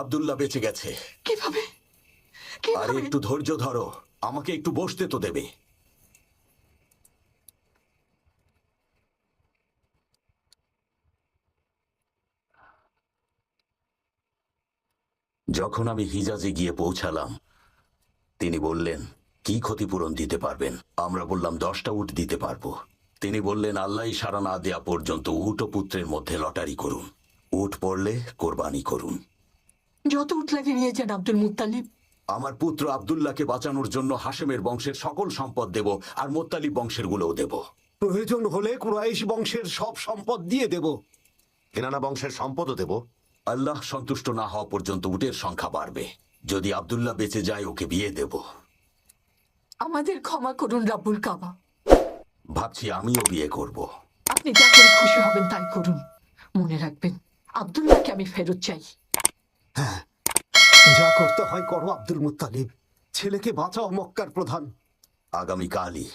আব্দুল্লাহ বেঁচে গেছে। কীভাবে? আরে একটু ধৈর্য ধরো। আমাকে একটু বসতে তো দেবে। যখন আমি হিজাজে গিয়ে পৌঁছালাম তিনি বললেন কি ক্ষতিপূরণ দিতে পারবেন? আমরা বললাম দশটা উট দিতে পারব। তিনি বললেন আল্লাহ সারা না দেয়া পর্যন্ত উট ও পুত্রের মধ্যে লটারি করুন। উট পড়লে কোরবানি করুন। যত উঠলাকে নিয়ে যান আব্দুল মুত্তালিব। আমার পুত্র আব্দুল্লাহকে বাঁচানোর জন্য হাশেমের বংশের সকল সম্পদ দেব আর মোত্তালিব বংশের গুলোও দেব। প্রয়োজন হলে কুরাইশ বংশের সব সম্পদ দিয়ে দেব। কেনানা বংশের সম্পদও দেব। আল্লাহ সন্তুষ্ট না হওয়া পর্যন্ত উটের সংখ্যা বাড়বে। যদি আব্দুল্লাহ বেঁচে যায় ওকে বিয়ে দেব। আমাদের ক্ষমা করুন রাব্বুল কাবা। ভাবছি আমিও বিয়ে করব। আপনি যা করে খুশি হবেন তাই করুন। মনে রাখবেন আব্দুল্লাহকে আমি ফেরত চাই। যা করতে হয় করো আব্দুল মুত্তালিব। ছেলেকে বাঁচাও মক্কার প্রধান। আগামীকালই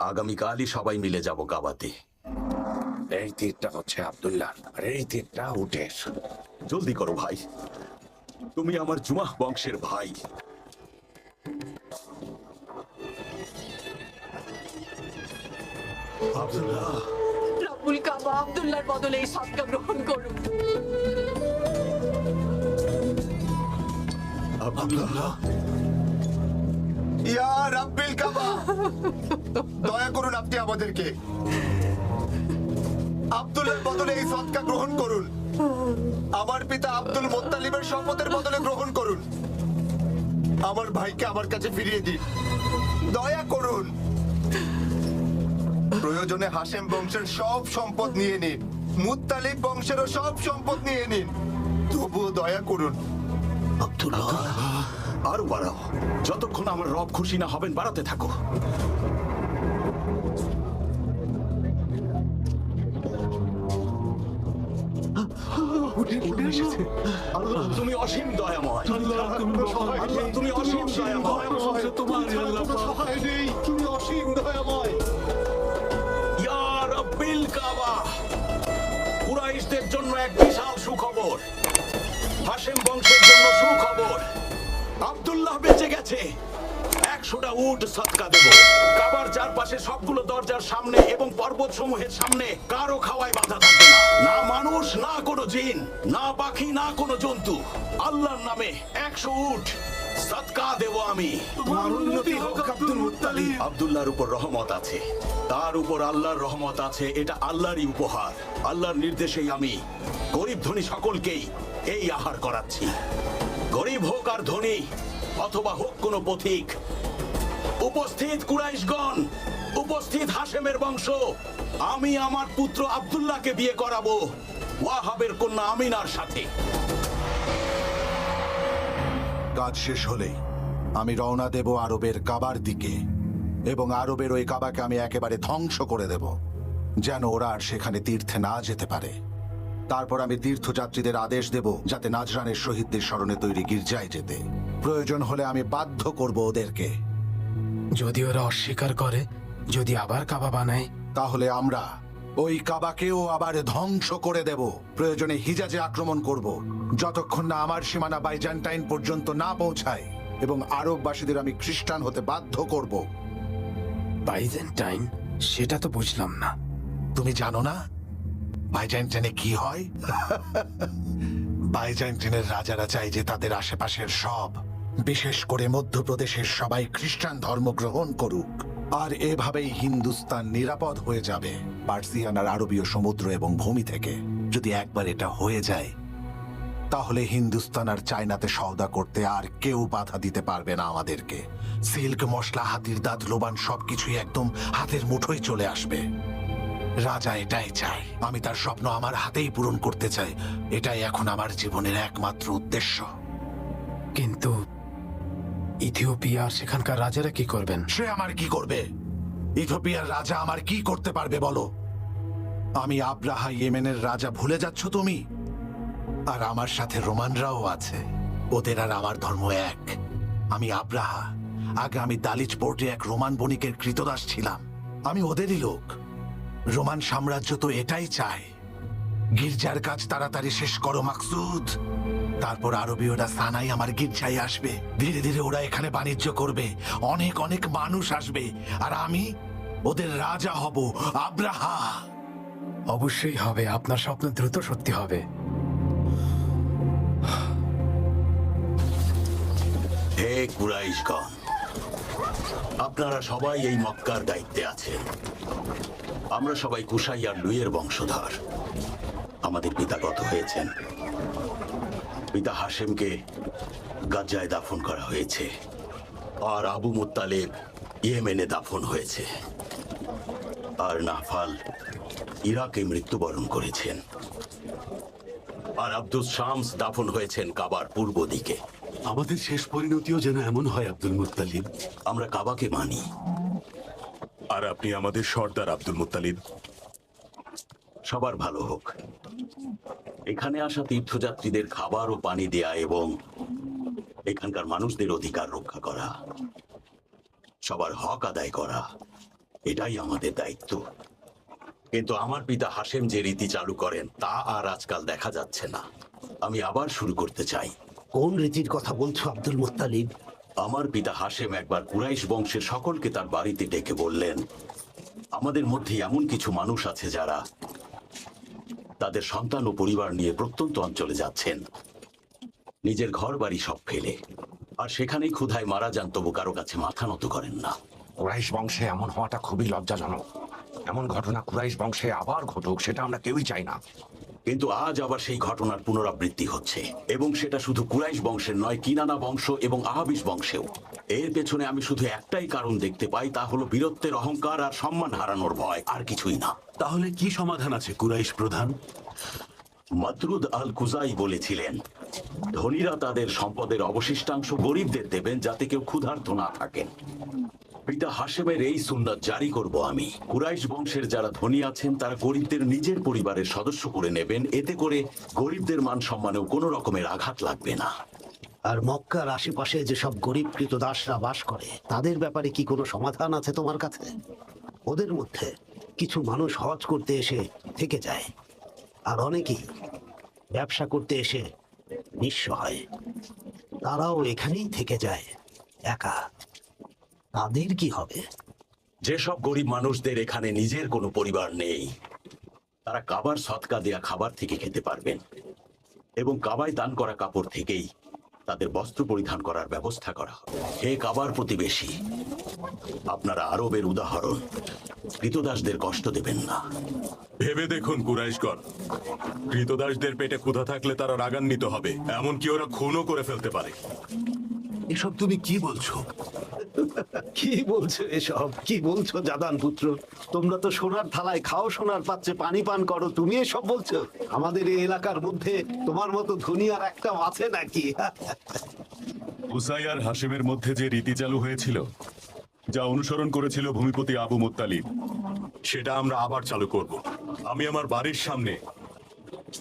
আগামীকালই সবাই মিলে যাব কাবাতে। এই তীরটা হচ্ছে আব্দুল্লাহ আর এই তীরটা উঠের জলদি করো ভাই। তুমি আমার জুমাহ বংশের ভাই। আব্দুল্লাহ। রাব্বুল কাবা আব্দুল্লাহর বদলে এই সৎকা গ্রহণ করুন। দয়া করুন আপনি আমাদেরকে। আব্দুলের বদলে এই সৎকা গ্রহণ করুন। আমার পিতা আব্দুল মোত্তালিবের সম্পদের বদলে গ্রহণ করুন। আমার ভাইকে আমার কাছে ফিরিয়ে দিন। দয়া করুন। প্রয়োজনে হাসেম বংশের সব সম্পদ নিয়ে নিন। মুত্তালিব বংশেরও সব সম্পদ নিয়ে নিন। তবুও দয়া করুন। আব্দুল্লাহ আরও বাড়াও যতক্ষণ আমার রব খুশি না হবেন বাড়াতে থাকো। আল্লাহ তুমি অসীম দয়াময়। আল্লাহ তুমি অসীম দয়াময়। তুমি অসীম দয়াময়। ইয়া রাব্বিল কাবা। কুরাইশদের জন্য এক বিশাল সুখবর। হাশেম বংশের জন্য সুখবর। আব্দুল্লাহ বেঁচে গেছে। একশোটা উট সৎকা দেব। কাবার চারপাশে সবগুলো দরজার সামনে এবং পর্বত সমূহের সামনে কারও খাওয়ায় বাধা থাকবে না। না মানুষ না কোনো জিন না পাখি না কোনো জন্তু। আল্লাহর নামে একশো উট সৎকা দেব আমি। আব্দুল্লাহর উপর রহমত আছে। তার উপর আল্লাহর রহমত আছে এটা আল্লাহরই উপহার। আল্লাহর নির্দেশেই আমি গরিব ধনী সকলকেই এই আহার করাচ্ছি। গরিব হোক আর ধনী, অথবা হোক কোনো পথিক, উপস্থিত কুরাইশগণ, উপস্থিত হাশেমের বংশ, আমি আমার পুত্র আব্দুল্লাহকে বিয়ে করাবো ওয়াহাবের কন্যা আমিনার সাথে। কাজ শেষ হলেই আমি রওনা দেব আরবের কাবার দিকে, এবং আরবের ওই কাবাকে আমি একেবারে ধ্বংস করে দেব, যেন ওরা আর সেখানে তীর্থে না যেতে পারে। তারপর আমি তীর্থযাত্রীদের আদেশ দেব যাতে নাজরানের শহীদদের স্মরণে তৈরি গির্জায় যেতে। প্রয়োজন হলে আমি বাধ্য করব ওদেরকে। যদি ওরা অস্বীকার করে যদি আবার কাবা বানায়। তাহলে আমরা ওই কাবাকেও আবার ধ্বংস করে দেব। প্রয়োজনে হিজাজে আক্রমণ করব যতক্ষণ না আমার সীমানা বাইজান্টাইন পর্যন্ত না পৌঁছায় এবং আরববাসীদের আমি খ্রিস্টান হতে বাধ্য করব। বাইজেন্টাইন? সেটা তো বুঝলাম না। তুমি জানো না? বাইজান্টাইনে কি হয়? বাইজান্টাইনের রাজারা চায় যে তাদের আশেপাশের সব, বিশেষ করে মধ্যপ্রদেশের সবাই খ্রিস্টান ধর্ম গ্রহণ করুক। আর এভাবেই হিন্দুস্তান নিরাপদ হয়ে যাবে পার্সিয়ান আর আরবীয় সমুদ্র এবং ভূমি থেকে। যদি একবার এটা হয়ে যায়, তাহলে হিন্দুস্তান আর চায়নাতে সওদা করতে আর কেউ বাধা দিতে পারবে না আমাদেরকে। সিল্ক, মশলা, হাতির দাঁত, লোবান সবকিছুই একদম হাতের মুঠোয় চলে আসবে। রাজা এটাই চায়। আমি তার স্বপ্ন আমার হাতেই পূরণ করতে চাই। এটাই এখন আমার জীবনের একমাত্র উদ্দেশ্য। কিন্তু ইথিওপিয়া সেখানকার রাজারা কি করবেন? সে আমার কি করবে? ইথিওপিয়ার রাজা আমার কি করতে পারবে বলো? আমি আব্রাহা ইয়েমেনের রাজা ভুলে যাচ্ছ তুমি? আর আমার সাথে রোমানরাও আছে। ওদের আর আমার ধর্ম এক। আমি আব্রাহা। আগে আমি দালিচ পোর্টে এক রোমান বণিকের কৃতদাস ছিলাম। আমি ওদেরই লোক। রোমান সাম্রাজ্য তো এটাই চায়। গির্জার কাজ তাড়াতাড়ি শেষ করো মাকসুদ। তারপর আরবীয়রা সানাই আমার গির্জায় আসবে। ধীরে ধীরে ওরা এখানে বাণিজ্য করবে। অনেক অনেক মানুষ আসবে। আর আমি ওদের রাজা হব আব্রাহা অবশ্যই হবে। আপনার স্বপ্ন দ্রুত সত্যি হবে। হে কুরাইশগণ আপনারা সবাই এই মক্কার দায়িত্বে আছেন। আমরা সবাই কুশাই আর লুইয়ের বংশধর। আমাদের পিতা গত হয়েছেন। পিতা হাশেমকে গাজ্জায় দাফন করা হয়েছে। আর আবু মুত্তালেব ইয়েমেনে দাফন হয়েছে। আর নাফাল ইরাকে মৃত্যুবরণ করেছেন। আর আব্দুল শামস দাফন হয়েছেন কাবার পূর্ব দিকে। আমাদের শেষ পরিণতিও যেন এমন হয় আব্দুল মুত্তালিব। আমরা কাবাকে মানি। আর আপনি আমাদের সর্দার আব্দুল মুত্তালিব। সবার ভালো হোক। এখানে আসা তীর্থযাত্রীদের খাবার ও পানি দেয়া এবং এখানকার মানুষদের অধিকার রক্ষা করা, সবার হক আদায় করা, এটাই আমাদের দায়িত্ব। কিন্তু আমার পিতা হাসেম যে রীতি চালু করেন, তা আর আজকাল দেখা যাচ্ছে না। আমি আবার শুরু করতে চাই। কোন রীতির কথা বলছো আব্দুল মুত্তালিব? আমার পিতা হাসেম একবার কুরাইশ বংশের সকলকে তার বাড়িতে ডেকে বললেন, আমাদের মধ্যে এমন কিছু মানুষ আছে যারা তাদের সন্তান ও পরিবার নিয়ে প্রত্যন্ত অঞ্চলে যাচ্ছেন। নিজের ঘর বাড়ি সব ফেলে, আর সেখানেই ক্ষুধায় মারা যান, তবু কারও কাছে মাথা নত করেন না। কুরাইশ বংশে এমন হওয়াটা খুবই লজ্জাজনক। এমন ঘটনা কুরাইশ বংশে আবার ঘটুক সেটা আমরা কেউই চাই না। কিন্তু আজ আবার সেই ঘটনার পুনরাবৃত্তি হচ্ছে। এবং সেটা শুধু কুরাইশ বংশের নয় কিনানা বংশ এবং আহাবিস বংশেও। এর পেছনে আমি শুধু একটাই কারণ দেখতে পাই তা হলো বীরত্বের অহংকার আর সম্মান হারানোর ভয় আর কিছুই না। তাহলে কি সমাধান আছে কুরাইশ প্রধান? মাতরুদ আল কুজাই বলেছিলেন ধনীরা তাদের সম্পদের অবশিষ্টাংশ গরিবদের দেবেন যাতে কেউ ক্ষুধার্ত না থাকেন। পিতা হাসেমের এই সুন্নাত জারি করব আমি। কুরাইশ বংশের যারা ধনী আছেন, তারা গরিবদের নিজের পরিবারের সদস্য করে নেবেন। এতে করে গরিবদের মান সম্মানেও কোনো রকমের আঘাত লাগবে না। আর মক্কার আশেপাশে যেসব গরিব দাসরা বাস করে, তাদের ব্যাপারে কি কোনো সমাধান আছে তোমার কাছে? ওদের মধ্যে কিছু মানুষ হজ করতে এসে থেকে যায়, আর অনেকেই ব্যবসা করতে এসে নিঃস্ব হয়। তারাও এখানেই থেকে যায়, একা। তাদের কি হবে? যেসব গরিব মানুষদের এখানে নিজের কোনো পরিবার নেই তারা কাবার সৎকা দেয়া খাবার থেকে খেতে পারবেন এবং কাবায় দান করা কাপড় থেকেই তাদের বস্ত্র পরিধান করার ব্যবস্থা করা হবে। হে কাবার প্রতিবেশী আপনারা আরবের উদাহরণ। কৃতদাসদের কষ্ট দেবেন না। ভেবে দেখুন কুরাইশগণ কৃতদাসদের পেটে ক্ষুধা থাকলে তারা রাগান্বিত হবে এমনকি ওরা খুনও করে ফেলতে পারে। এসব তুমি কি বলছো? কি বলছো এসব? কি বলছো, জাদান পুত্র? তোমরা তো সোনার থালায় খাও, সোনার পাত্রে পানি পান করো। তুমি এসব বলছো? আমাদের এই এলাকার মধ্যে তোমার মতো ধনী আর একটা আছে নাকি? উসাই আর হাসিমের মধ্যে যে রীতি চালু হয়েছিল, যা অনুসরণ করেছিল ভূমিপতি আবু মুত্তালিব, সেটা আমরা আবার চালু করব। আমি আমার বাড়ির সামনে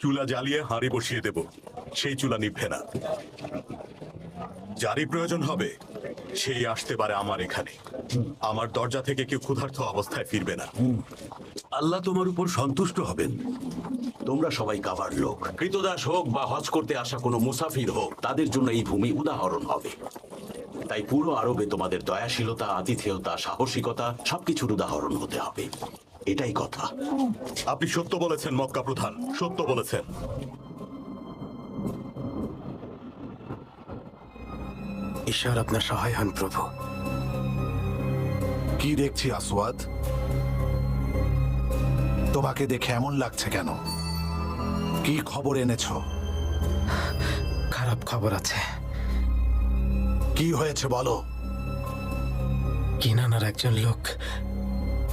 চুলা জ্বালিয়ে হাঁড়ি বসিয়ে দেব। সেই চুলা নিভবে না। যারই প্রয়োজন হবে সেই আসতে পারে আমার এখানে। আমার দরজা থেকে কেউ ক্ষুধার্ত অবস্থায় ফিরবে না। আল্লাহ তোমার উপর সন্তুষ্ট হবেন। তোমরা সবাই কাবার লোক। কৃতদাস হোক বা হজ করতে আসা কোনো মুসাফির হোক, তাদের জন্য এই ভূমি উদাহরণ হবে। তাই পুরো আরবে তোমাদের দয়াশীলতা, আতিথেয়তা, সাহসিকতা সবকিছুর উদাহরণ হতে হবে। এটাই কথা। আপনি সত্য বলেছেন, মক্কা প্রধান। সত্য বলেছেন। ঈশ্বর আপনার সহায় হন প্রভু। কি দেখছি আসওয়াদ? তোমাকে দেখে এমন লাগছে কেন? কি খবর এনেছ? খারাপ খবর আছে। কি হয়েছে বলো? কিনানার একজন লোক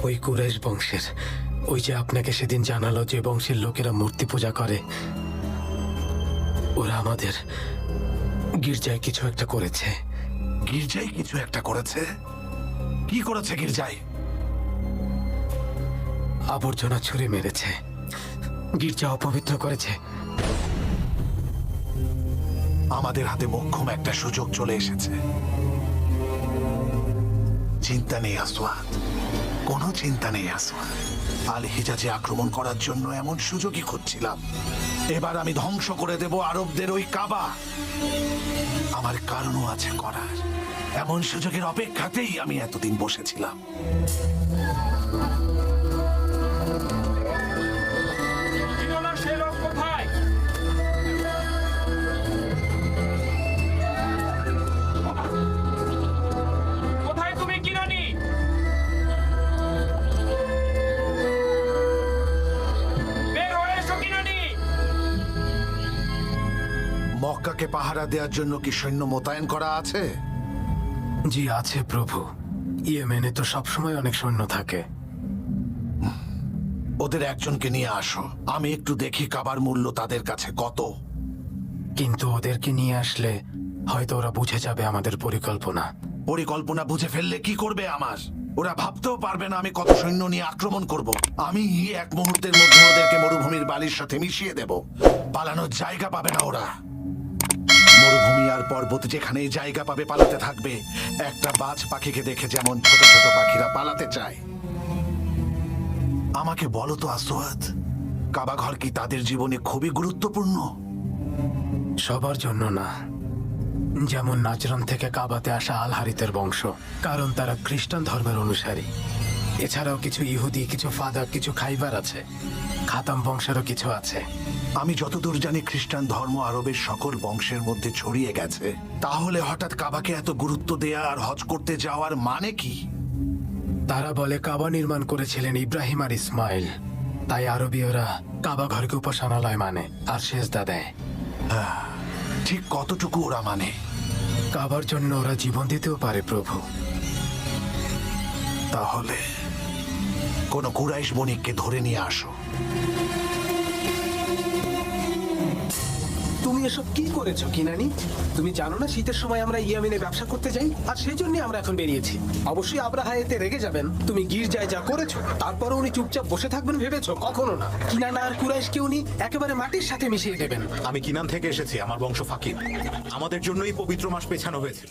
ওই কুরেশ বংশের। ওই যে আপনাকে সেদিন জানালো যে বংশের লোকেরা মূর্তি পূজা করে। ওরা আমাদের গির্জায় কিছু একটা করেছে। গির্জাই কিছু একটা করেছে? কি করেছে গির্জায়? আবর্জনা ছুঁড়ে মেরেছে। গির্জা অপবিত্র করেছে। আমাদের হাতে মোক্ষম একটা সুযোগ চলে এসেছে। চিন্তা নেই আসওয়াদ। কোনো চিন্তা নেই আসওয়াদ। আল হিজাজে আক্রমণ করার জন্য এমন সুযোগই খুঁজছিলাম। এবার আমি ধ্বংস করে দেব আরবদের ওই কাবা। আমার কারণও আছে করার। এমন সুযোগের অপেক্ষাতেই আমি এতদিন বসেছিলাম। মক্কাকে পাহারা দেওয়ার জন্য কি সৈন্য মোতায়েন করা আছে? জি আছে প্রভু। ইয়েমেনে তো সবসময় অনেক সৈন্য থাকে। ওদের একজনকে নিয়ে আসো। আমি একটু দেখি কাবার মূল্য তাদের কাছে কত। কিন্তু ওদেরকে নিয়ে আসলে হয়তো ওরা বুঝে যাবে আমাদের পরিকল্পনা। পরিকল্পনা বুঝে ফেললে কি করবে আমার? ওরা ভাবতেও পারবে না আমি কত সৈন্য নিয়ে আক্রমণ করব। আমি এক মুহূর্তের মধ্যে ওদেরকে মরুভূমির বালির সাথে মিশিয়ে দেব। পালানোর জায়গা পাবে না ওরা। মরুভূমি আর পর্বত যেখানেই জায়গা পাবে পালাতে থাকবে। একটা বাজ পাখিকে দেখে যেমন ছোট ছোট পাখিরা পালাতে চায়। আমাকে বলো তো আসোয়াদ কাবাঘর কি তাদের জীবনে খুবই গুরুত্বপূর্ণ? সবার জন্য না। যেমন নাজরান থেকে কাবাতে আসা আলহারিতের বংশ, কারণ তারা খ্রিস্টান ধর্মের অনুসারী। এছাড়াও কিছু ইহুদি কিছু ফাদার কিছু খাইবার আছে। খাতাম বংশেরও কিছু আছে। আমি যতদূর জানি খ্রিস্টান ধর্ম আরবের সকল বংশের মধ্যে ছড়িয়ে গেছে। তাহলে হঠাৎ কাবাকে এত গুরুত্ব দেয়া আর হজ করতে যাওয়ার মানে কি? তারা বলে কাবা নির্মাণ করেছিলেন ইব্রাহিম আর ইসমাইল। তাই আরবীয়রা কাবা ঘরকে উপাসনালয় মানে আর সেজদা দেয়। ঠিক কতটুকু ওরা মানে? কাবার জন্য ওরা জীবন দিতেও পারে প্রভু। তাহলে কোন কুরাইশ বণিককে ধরে নিয়ে আসো। তুমি এসব কি করেছ কিনানি? তুমি জানো না শীতের সময় আমরা ইয়ামিনে ব্যবসা করতে যাই? আর সেই জন্য আমরা এখন বেরিয়েছি। অবশ্যই আব্রাহা এতে রেগে যাবেন। তুমি গির্জায় যা করেছ তারপরে উনি চুপচাপ বসে থাকবেন ভেবেছো? কখনো না। কিনানা আর কুরাইশকে উনি একেবারে মাটির সাথে মিশিয়ে দেবেন। আমি কিনান থেকে এসেছি আমার বংশ ফাকির। আমাদের জন্যই পবিত্র মাস পেছানো হয়েছিল।